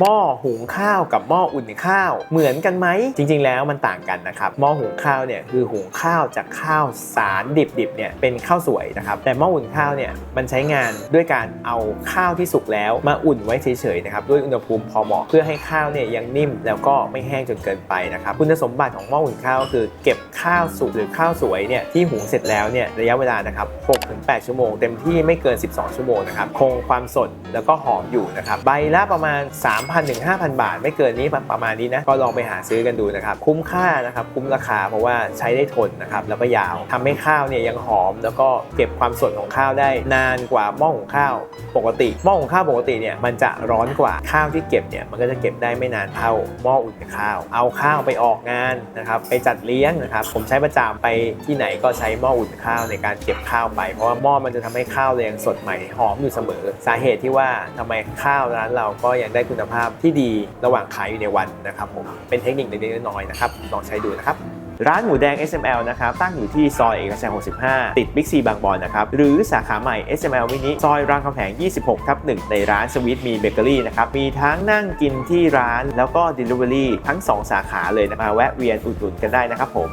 หม้อหุงข้าวกับหม้ออุ่นข้าวเหมือนกันไหมจริง ๆ แล้วมันต่างกันนะครับหม้อหุงข้าวเนี่ยคือหุงข้าวจากข้าวสารดิบๆเนี่ยเป็นข้าวสวยนะครับแต่หม้ออุ่นข้าวเนี่ยมันใช้งานด้วยการเอาข้าวที่สุกแล้วมาอุ่นไว้เฉยๆนะครับด้วยอุณหภูมิพอเหมาะเพื่อให้ข้าวเนี่ยยังนิ่มแล้วก็ไม่แห้งจนเกินไปนะครับคุณสมบัติของหม้ออุ่นข้าวคือ เก็บข้าวสุกหรือข้าวสวยเนี่ยที่หุงเสร็จแล้วเนี่ยระยะเวลานะครับ6-8 ชั่วโมง เต็มที่ไม่เกิน 12 ชั่วโมงนะครับคงความสดแล้วก็หอมอยู่นะครับใบละประมาณ3,000ถึง5,000 บาท ไม่เกินนี้ประมาณนี้นะก็ลองไปหาซื้อกันดูนะครับคุ้มค่านะครับคุ้มราคาเพราะว่าใช้ได้ทนนะครับแล้วก็ยาวทำให้ข้าวเนี่ยยังหอม แล้วก็เก็บความสดของข้าวได้นานกว่าหม้อหุงข้าวปกติหม้อหุงข้าวปกติเนี่ยมันจะร้อนกว่าข้าวที่เก็บเนี่ยมันก็จะเก็บได้ไม่นานเท่าหม้ออุ่นข้าว เอาข้าวไปออกงานนะครับไปจัดเลี้ยงนะครับผมใช้ประจำไปที่ไหนก็ใช้หม้ออุ่นข้าวในการเก็บข้าวไป เพราะว่าหม้อมันจะทำให้ข้าวเรายังสดใหม่หอมอยู่เสมอ สาเหตุที่ว่าทำไมข้าวร้านเราก็ยังได้คุณภาพที่ดีระหว่างขายอยู่ในวันนะครับผมเป็นเทคนิคเล็กๆน้อยๆนะครับลองใช้ดูนะครับร้านหมูแดง SML นะครับ ตั้งอยู่ที่ซอยเอกชัย 65 ติดบิ๊กซีบางบอนนะครับ หรือสาขาใหม่ SML มินิซอยรามคำแหง 26 ทับ 1 ในร้านสวีทมีเบเกอรี่นะครับ มีทั้งนั่งกินที่ร้านแล้วก็ Delivery ทั้ง 2 สาขาเลยนะมาแวะเวียนอุดหนุนกันได้นะครับผม